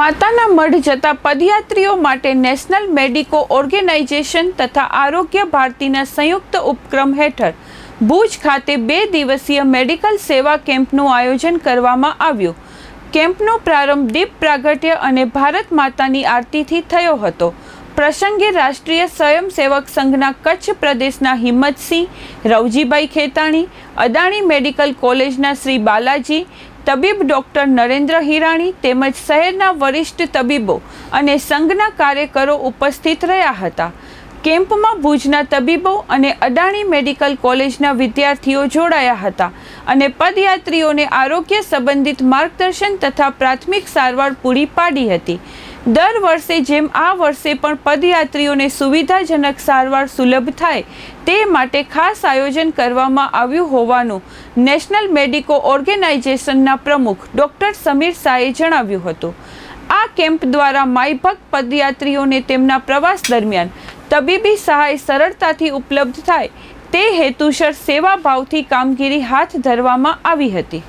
માતાના મઢ જતા પદયાત્રીઓ માટે નેશનલ મેડિકો ઓર્ગેનાઇઝેશન તથા આરોગ્ય ભારતીના સંયુક્ત ઉપક્રમ હેઠળ ભુજ ખાતે બે દિવસીય મેડિકલ સેવા કેમ્પનું આયોજન કરવામાં આવ્યું. કેમ્પનો પ્રારંભ દીપ પ્રાગટ્ય અને ભારત માતાની આરતીથી થયો હતો. પ્રસંગે રાષ્ટ્રીય સ્વયંસેવક સંઘના કચ્છ પ્રદેશના હિંમતસિંહ, રવજીભાઈ ખેતાણી, અદાણી મેડિકલ કોલેજના શ્રી બાલાજી તબીબ ડૉક્ટર નરેન્દ્ર હિરાણી તેમજ શહેરના વરિષ્ઠ તબીબો અને સંઘના કાર્યકરો ઉપસ્થિત રહ્યા હતા. કેમ્પમાં ભુજના તબીબો અને અદાણી મેડિકલ કોલેજના વિદ્યાર્થીઓ જોડાયા હતા અને પદયાત્રીઓને આરોગ્ય સંબંધિત માર્ગદર્શન તથા પ્રાથમિક સારવાર પૂરી પાડી હતી. દર વર્ષે જેમ આ વર્ષે પણ પદયાત્રીઓને સુવિધાજનક સારવાર સુલભ થાય, તે માટે ખાસ આયોજન કરવામાં આવ્યું હોવાનું નેશનલ મેડિકો ઓર્ગેનાઇઝેશનના પ્રમુખ ડૉક્ટર સમીર શાહે જણાવ્યું હતું. આ કેમ્પ દ્વારા માયભગ પદયાત્રીઓને તેમના પ્રવાસ દરમિયાન તબીબી સહાય સરળતાથી ઉપલબ્ધ થાય, તે હેતુસર સેવાભાવથી કામગીરી હાથ ધરવામાં આવી હતી.